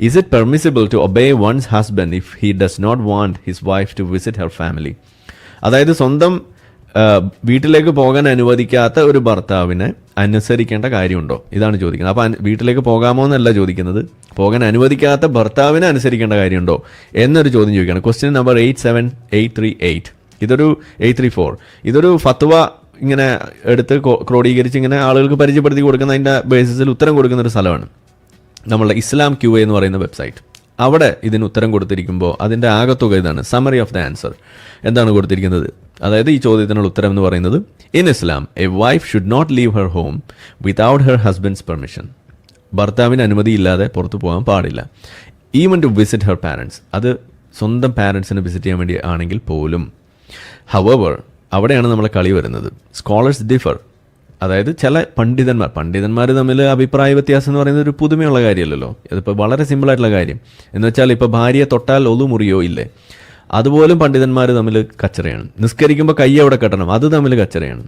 Is it permissible to obey one's husband if he does not want his wife to visit her family? അതായത് സ്വന്തം വീട്ടിലേക്ക് പോകാൻ അനുവദിക്കാത്ത ഒരു ഭർത്താവിനെ അനുസരിക്കേണ്ട കാര്യമുണ്ടോ? ഇതാണ് ചോദിക്കുന്നത്. അപ്പോൾ വീട്ടിലേക്ക് പോകാമോ എന്നല്ല ചോദിക്കുന്നത്. പോകാൻ അനുവദിക്കാത്ത ഭർത്താവിനെ അനുസരിക്കേണ്ട കാര്യമുണ്ടോ എന്നൊരു ചോദ്യം ചോദിക്കുകയാണ്. Question number eight seven eight three eight ഇതൊരു എയ്റ്റ് ത്രീ ഫോർ ഇതൊരു ഫത്വ ഇങ്ങനെ എടുത്ത് ക്രോ- ക്രോഡീകരിച്ച് ഇങ്ങനെ ആളുകൾക്ക് പരിചയപ്പെടുത്തി കൊടുക്കുന്ന അതിന്റെ ബേസിസിൽ ഉത്തരം കൊടുക്കുന്ന ഒരു സ്ഥലമാണ്. നമ്മളുടെ ഇസ്ലാം ക്യു എന്ന് പറയുന്ന വെബ്സൈറ്റ്. അവിടെ ഇതിന് ഉത്തരം കൊടുത്തിരിക്കുമ്പോൾ അതിന്റെ ആകത്തുക ഇതാണ്. സമറി ഓഫ് ദ ആൻസർ എന്താണ് കൊടുത്തിരിക്കുന്നത്? അതായത് ഈ ചോദ്യത്തിനുള്ള ഉത്തരം എന്ന് പറയുന്നത് in Islam a wife should not leave her home without her husband's permission ഭർത്താവിന് അനുമതിയില്ലാതെ പുറത്തു പോകാൻ പാടില്ല. Even to visit her parents അത് സ്വന്തം പാരൻസിനെ വിസിറ്റ് ചെയ്യാൻ വേണ്ടി ആണെങ്കിൽ പോലും. ഹവവർ അവിടെയാണ് നമ്മളെ കളി വരുന്നത്. സ്കോളേഴ്സ് ഡിഫർ അതായത് ചില പണ്ഡിതന്മാർ പണ്ഡിതന്മാർ തമ്മിൽ അഭിപ്രായ വ്യത്യാസം എന്ന് പറയുന്നത് ഒരു പുതുമയുള്ള കാര്യമല്ലല്ലോ. അതിപ്പോൾ വളരെ സിമ്പിളായിട്ടുള്ള കാര്യം. എന്ന് വെച്ചാൽ ഇപ്പോൾ ഭാര്യയെ തൊട്ടാൽ ഒതു മുറിയോ ഇല്ലേ? അതുപോലും പണ്ഡിതന്മാർ തമ്മിൽ കച്ചറയാണ്. നിസ്കരിക്കുമ്പോൾ കൈ അവിടെ കെട്ടണം? അത് തമ്മിൽ കച്ചറയാണ്.